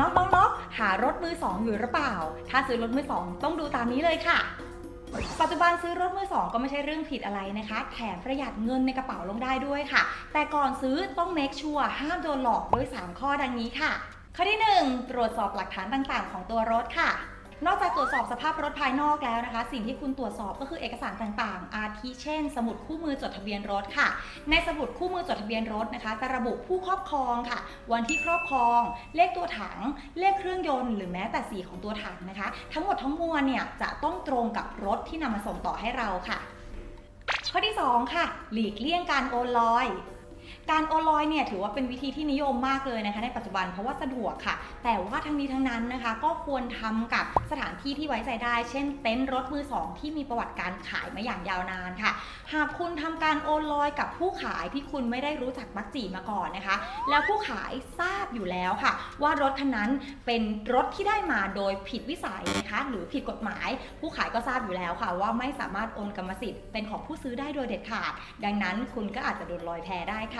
น็อกน็อกน็อกหารถมือสองอยู่หรือเปล่า ถ้าซื้อรถมือสองต้องดูตามนี้เลยค่ะ ปัจจุบันซื้อรถมือสองก็ไม่ใช่เรื่องผิดอะไรนะคะ แถมประหยัดเงินในกระเป๋าลงได้ด้วยค่ะ แต่ก่อนซื้อต้องเมคชัวร์ห้ามโดนหลอกด้วย 3 ข้อดังนี้ค่ะ ข้อที่ 1 ตรวจสอบหลักฐานต่างๆ ของตัวรถค่ะ นอกจากตรวจสอบสภาพรถภายนอกแล้วนะคะ สิ่งที่คุณตรวจสอบก็คือเอกสารต่างๆ อาทิเช่น สมุดคู่มือจดทะเบียนรถค่ะ ในสมุดคู่มือจดทะเบียนรถนะคะ จะระบุผู้ครอบครองค่ะ วันที่ครอบครอง เลขตัวถัง เลขเครื่องยนต์หรือแม้แต่สีของตัวถังนะคะ ทั้งหมดทั้งมวลเนี่ยจะต้องตรงกับรถที่นำมาส่งต่อให้เราค่ะ ข้อที่ 2 ค่ะ หลีกเลี่ยงการโอนลอย การโอนลอยเนี่ยถือว่าเป็นวิธีที่นิยมมากเลยนะคะในปัจจุบันเพราะว่าสะดวกค่ะ แต่ว่าทั้งนี้ทั้งนั้นนะคะ ก็ควรทำกับสถานที่ที่ไว้ใจได้ เช่นเต็นท์รถมือสองที่มีประวัติการขายมาอย่างยาวนานค่ะ หากคุณทำการโอนลอยกับผู้ขายที่คุณไม่ได้รู้จักมักจีมาก่อนนะคะ แล้วผู้ขายทราบอยู่แล้วค่ะ ว่ารถคันนั้นเป็นรถที่ได้มาโดยผิดวิสัยนะคะ หรือผิดกฎหมาย ผู้ขายก็ทราบอยู่แล้วค่ะ ว่าไม่สามารถโอนกรรมสิทธิ์เป็นของผู้ซื้อได้โดยเด็ดขาด ดังนั้นคุณก็อาจจะโดนลอยแพได้ค่ะ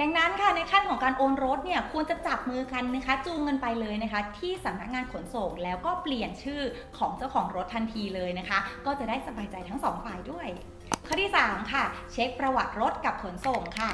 ดังนั้นค่ะในขั้นของการโอนรถเนี่ยควรจะจับมือกันนะคะจูงกันไปเลยนะคะ ที่สำนักงานขนส่งแล้วก็เปลี่ยนชื่อของเจ้าของรถทันทีเลยนะคะ ก็จะได้สบายใจทั้งสองฝ่ายด้วย ข้อที่ 3 ค่ะ เช็คประวัติรถกับขนส่งค่ะ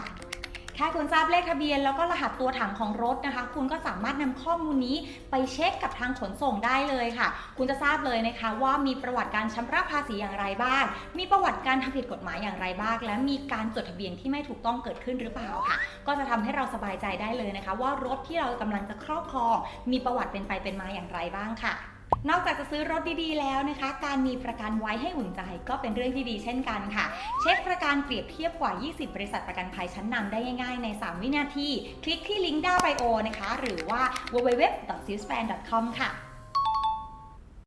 แค่คุณทราบเลขทะเบียนแล้วก็รหัสตัวถังของรถนะคะ คุณก็สามารถนำข้อมูลนี้ไปเช็คกับทางขนส่งได้เลยค่ะ คุณจะทราบเลยนะคะ ว่ามีประวัติการชำระภาษีอย่างไรบ้าง มีประวัติการทำผิดกฎหมายอย่างไรบ้าง และมีการจดทะเบียนที่ไม่ถูกต้องเกิดขึ้นหรือเปล่าค่ะ ก็จะทำให้เราสบายใจได้เลยนะคะ ว่ารถที่เรากำลังจะครอบครอง มีประวัติเป็นไปเป็นมาอย่างไรบ้างค่ะ นอกจากจะซื้อรถดีๆแล้วนะคะ การมีประกันไว้ให้อุ่นใจก็เป็นเรื่องที่ดีเช่นกันค่ะ เช็คประกันเปรียบเทียบกว่า 20 บริษัทประกันภัยชั้นนำได้ง่ายๆใน 3 วินาที คลิกที่ลิงก์ด้าไบโอนะคะ หรือว่า www.silspan.com ค่ะ